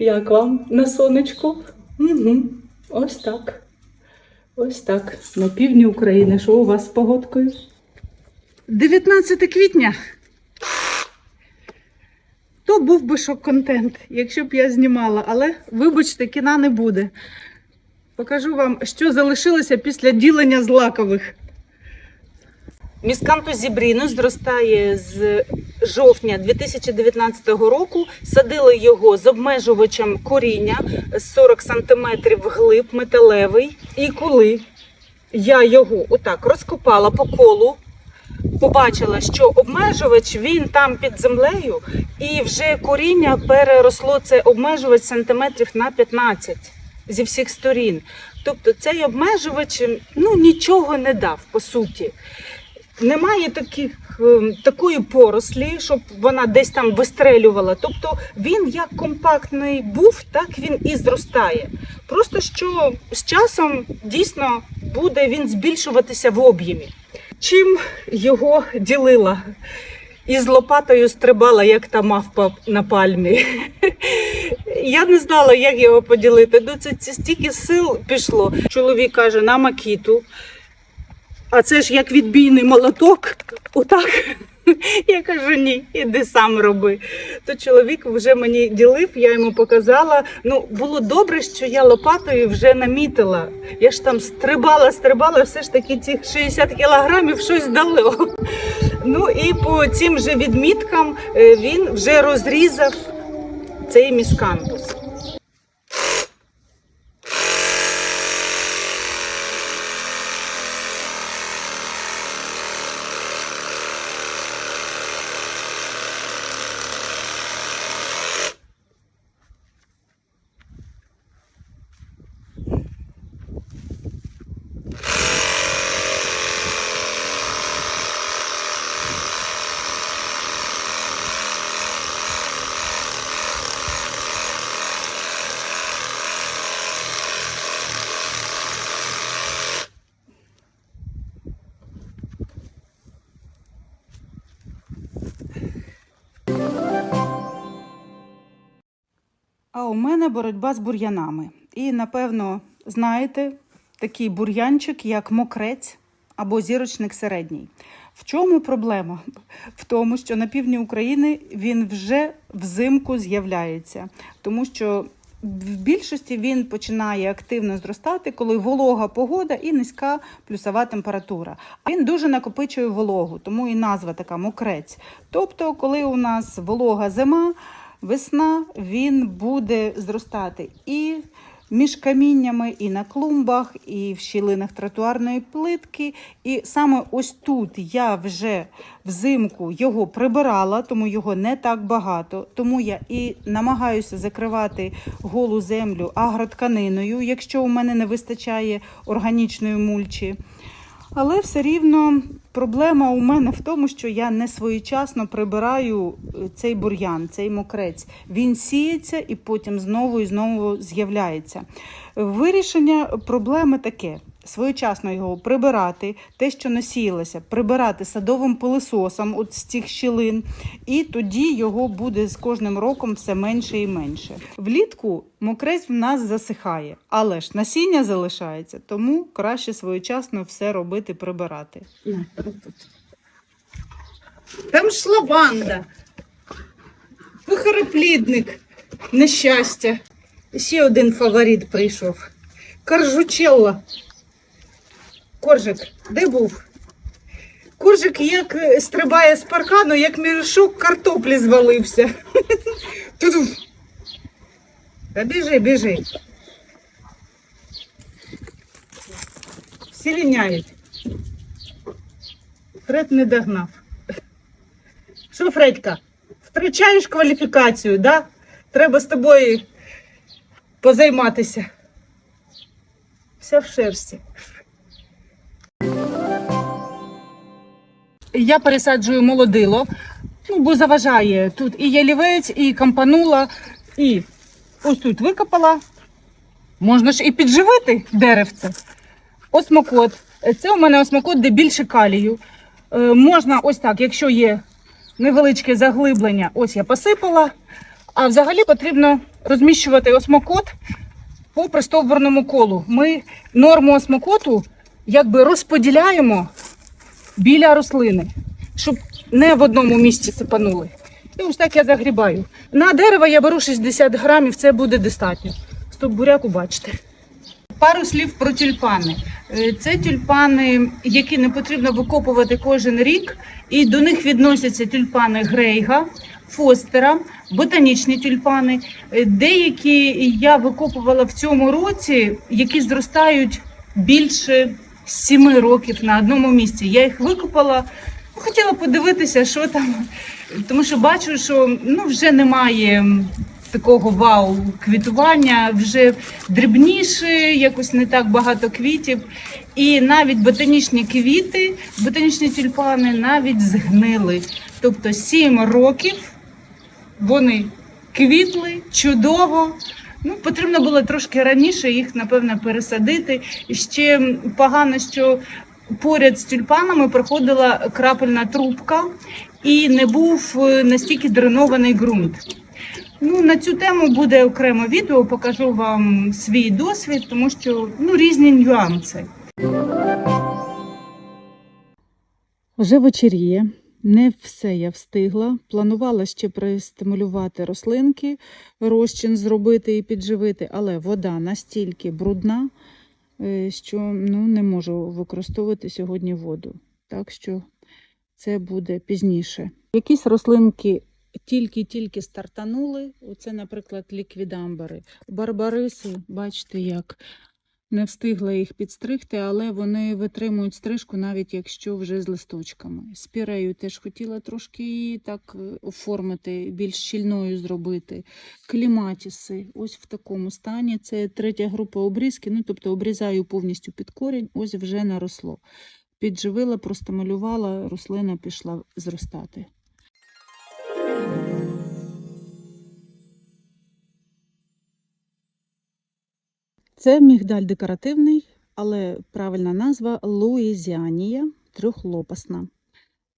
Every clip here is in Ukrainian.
Як вам на сонечку? Угу. Ось так. Ось так. На півдні України. Що у вас з погодкою? 19 квітня. То був би шок-контент, якщо б я знімала, але вибачте, кіна не буде. Покажу вам, що залишилося після ділення злакових. Міскантус зібрінус зростає з жовтня 2019 року. Садили його з обмежувачем коріння 40 см вглиб, металевий. І коли я його отак розкопала по колу, побачила, що обмежувач він там під землею, і вже коріння переросло цей обмежувач сантиметрів на 15 зі всіх сторін. Тобто цей обмежувач ну, нічого не дав по суті. Немає таких, ем, такої порослі, щоб вона десь там вистрелювала. Тобто він як компактний був, так він і зростає. Просто що з часом дійсно буде він збільшуватися в об'ємі. Чим його ділила? І з лопатою стрибала, як та мавпа на пальмі. Я не знала, як його поділити. Ну, це, це стільки сил пішло. Чоловік каже, на макіту. А це ж як відбійний молоток. Отак. Я кажу, ні, іди сам роби. То чоловік вже мені ділив, я йому показала. Ну, було добре, що я лопатою вже намітила. Я ж там стрибала, стрибала, все ж таки цих 60 кілограмів щось дало. Ну і по цим же відміткам е, він вже розрізав цей міскантус. А у мене боротьба з бур'янами. І, напевно, знаєте, такий бур'янчик, як мокрець або зірочник середній. В чому проблема? В тому, що на півдні України він вже взимку з'являється, тому що в більшості він починає активно зростати, коли волога погода і низька плюсова температура. А він дуже накопичує вологу, тому і назва така мокрець. Тобто, коли у нас волога зима, весна він буде зростати і між каміннями, і на клумбах, і в щілинах тротуарної плитки. І саме ось тут я вже взимку його прибирала, тому його не так багато. Тому я і намагаюся закривати голу землю агротканиною, якщо у мене не вистачає органічної мульчі. Але все рівно проблема у мене в тому, що я не своєчасно прибираю е, цей бур'ян, цей мокрець. Він сіється і потім знову і знову з'являється. Вирішення проблеми таке: своєчасно його прибирати, те, що насіялося, прибирати садовим пилисосом от з цих щілин, і тоді його буде з кожним роком все менше і менше. Влітку мокрець в нас засихає, але ж насіння залишається, тому краще своєчасно все робити, прибирати. Там ж лаванда, вихороплідник, нещастя. Ще один фаворит прийшов. Коржучелла. Коржик, де був? Коржик як е, стрибає з паркану, як мішок картоплі звалився. Ту-ду. Та біжи, біжи. Всі ліняють. Фред не догнав. Що, Фредька, втрачаєш кваліфікацію, да? Треба з тобою позайматися. Вся в шерсті. Я пересаджую молодило, ну, бо заважає. Тут і ялівець, і кампанула, і ось тут викопала. Можна ж і підживити деревце. Осмокот. Це у мене осмокот, де більше калію. Е, можна ось так, якщо є невеличке заглиблення, ось я посипала. А взагалі потрібно розміщувати осмокот по пристовбурному колу. Ми норму осмокоту якби розподіляємо біля рослини, щоб не в одному місці сипанули. І ось так я загрібаю. На дерево я беру 60 грамів, це буде достатньо. Стоп буряку бачите. Пару слів про тюльпани. Е, Це тюльпани, які не потрібно викопувати кожен рік, і до них відносяться тюльпани Грейга, Фостера, ботанічні тюльпани. Е, Деякі я викопувала в цьому році, які зростають більше сіми років на одному місці. Я їх викопала, ну, хотіла подивитися, що там, тому що бачу, що ну, вже немає такого вау квітування, вже дрібніше, якось не так багато квітів. І навіть ботанічні квіти, ботанічні тюльпани навіть згнили. Тобто 7 років вони квітли чудово. Ну, потрібно було трошки раніше їх, напевно, пересадити. І ще погано, що поряд з тюльпанами проходила крапельна трубка і не був е, настільки дренований ґрунт. Ну, на цю тему буде окремо відео, покажу вам свій досвід, тому що ну, різні нюанси. Вже вечеріє. Не все я встигла. Планувала ще пристимулювати рослинки, розчин зробити і підживити, але вода настільки брудна, е, що ну, не можу використовувати сьогодні воду. Так що це буде пізніше. Якісь рослинки тільки-тільки стартанули. Оце, наприклад, ліквідамбари. Барбариси, бачите, як не встигла їх підстригти, але вони витримують стрижку, навіть якщо вже з листочками. Спірею теж хотіла трошки її так е, оформити, більш щільною зробити. Кліматіси, ось в такому стані. Це третя група обрізки. Ну, тобто обрізаю повністю під корінь, ось вже наросло. Підживила, простимулювала, рослина пішла зростати. Це мігдаль декоративний, але правильна назва Луїзіанія, трьохлопасна.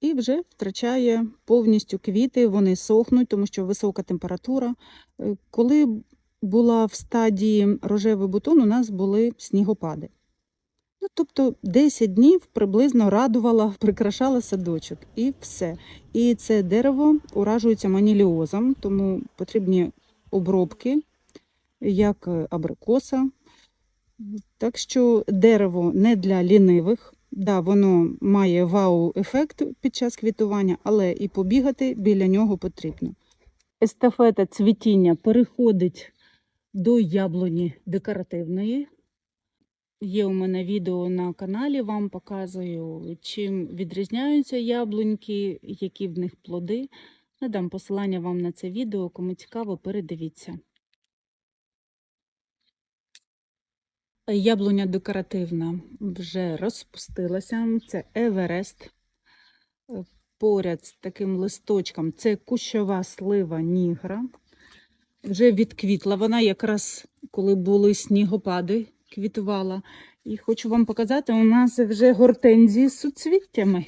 І вже втрачає повністю квіти, вони сохнуть, тому що висока температура. Е, Коли була в стадії рожевий бутон, у нас були снігопади. Ну, тобто 10 днів приблизно радувала, прикрашала садочок і все. І це дерево уражується маніліозом, тому потрібні обробки, як абрикоса. Так що дерево не для лінивих. Да, воно має вау-ефект під час квітування, але і побігати біля нього потрібно. Естафета цвітіння переходить до яблуні декоративної. Є у мене відео на каналі, вам показую, чим відрізняються яблуньки, які в них плоди. Надам посилання вам на це відео, кому цікаво, передивіться. Яблуня декоративна вже розпустилася. Це Еверест. Поряд з таким листочком це кущова слива нігра. Вже відквітла. Вона якраз коли були снігопади, квітувала. І хочу вам показати, у нас вже гортензії з суцвіттями.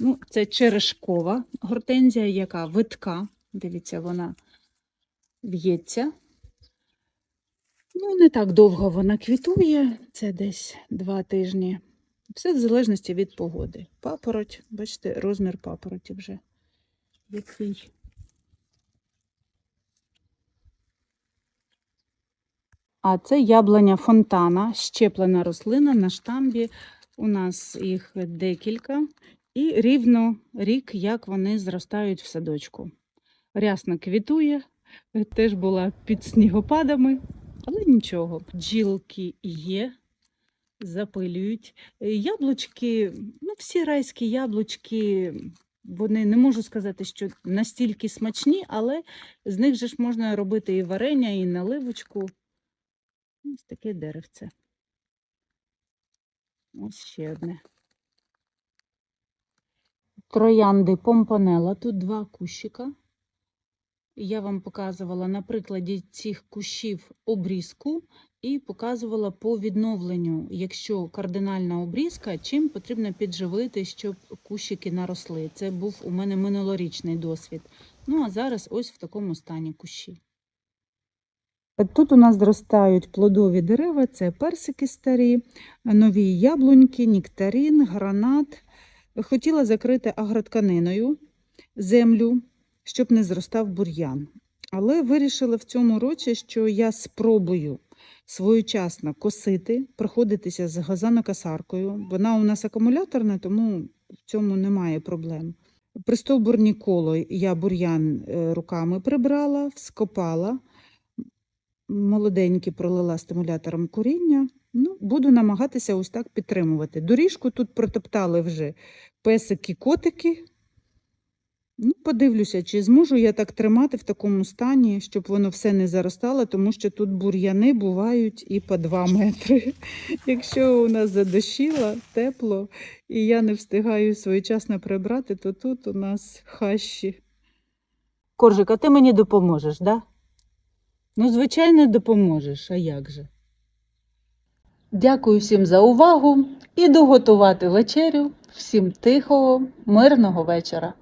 Ну, це черешкова гортензія, яка витка. Дивіться, вона в'ється. Ну, не так довго вона квітує, це десь два тижні. Все в залежності від погоди. Папороть, бачите, розмір папороті вже який. А це яблуня фонтана, щеплена рослина на штамбі. У нас їх декілька. І рівно рік, як вони зростають в садочку. Рясно квітує, теж була під снігопадами. Але нічого, бджілки є, запилюють. Е, Яблучки, ну, всі райські яблучки, вони не можу сказати, що настільки смачні, але з них же ж можна робити і варення, і наливочку. Ось таке деревце. Ось ще одне. Троянди помпанела. Тут два кущика. Я вам показувала на прикладі цих кущів обрізку і показувала по відновленню, якщо кардинальна обрізка, чим потрібно підживити, щоб кущики наросли. Це був у мене минулорічний досвід. Ну а зараз ось в такому стані кущі. Тут у нас зростають плодові дерева, це персики старі, нові яблуньки, нектарин, гранат. Хотіла закрити агротканиною землю, щоб не зростав бур'ян. Але вирішила в цьому році, що я спробую своєчасно косити, проходитися з газонокосаркою. Вона у нас акумуляторна, тому в цьому немає проблем. Пристовбурні коло я бур'ян е, руками прибрала, вскопала, молоденькі пролила стимулятором коріння. Ну, буду намагатися ось так підтримувати. Доріжку тут протоптали вже песики-котики. Ну, подивлюся, чи зможу я так тримати в такому стані, щоб воно все не заростало, тому що тут бур'яни бувають і по 2 метри. Якщо у нас задощило, тепло, і я не встигаю своєчасно прибрати, то тут у нас хащі. Коржик, а ти мені допоможеш, да? Ну, звичайно, допоможеш, а як же? Дякую всім за увагу. Іду готувати вечерю. Всім тихого, мирного вечора.